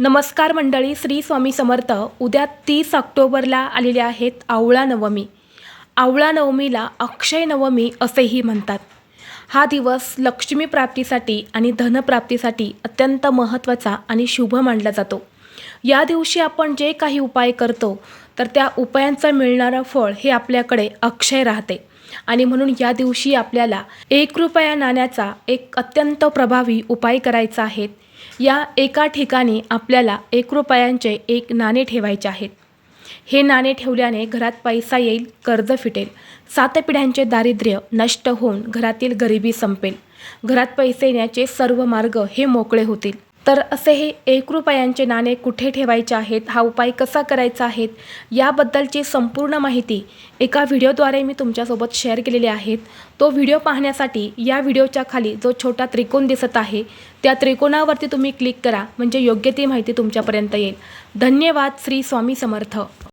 नमस्कार मंडळी श्री स्वामी समर्थ. उद्या तीस ऑक्टोबरला आलेले आहेत आवळा नवमी. आवळा नवमीला अक्षय नवमी असेही म्हणतात. हा दिवस लक्ष्मी प्राप्तीसाठी आणि धनप्राप्तीसाठी अत्यंत महत्त्वाचा आणि शुभ मानला जातो. या दिवशी आपण जे काही उपाय करतो तर त्या उपायांचं मिळणारं फळ हे आपल्याकडे अक्षय राहते. आणि म्हणून या दिवशी आपल्याला एक रुपया नाण्याचा एक अत्यंत प्रभावी उपाय करायचा आहे. या एका ठिकाणी आपल्याला एक रुपयांचे एक नाणे ठेवायचे आहेत. हे नाणे ठेवल्याने घरात पैसा येईल कर्ज फिटेल. सात पिढ्यांचे दारिद्र्य नष्ट होऊन घरातील गरिबी संपेल. घरात पैसे येण्याचे सर्व मार्ग हे मोकळे होतील. तर असे हे एक रुपयांचे नाणे कुठे ठेवायचे आहेत? हा उपाय कसा करायचा आहे? याबद्दलची संपूर्ण माहिती एका व्हिडिओद्वारे मी तुमच्यासोबत शेअर केलेली आहेत तो व्हिडिओ पाहण्यासाठी या व्हिडिओच्या खाली जो छोटा त्रिकोण दिसत आहे त्या त्रिकोणावरती तुम्ही क्लिक करा म्हणजे योग्य ती माहिती तुमच्यापर्यंत येईल. धन्यवाद श्री स्वामी समर्थ.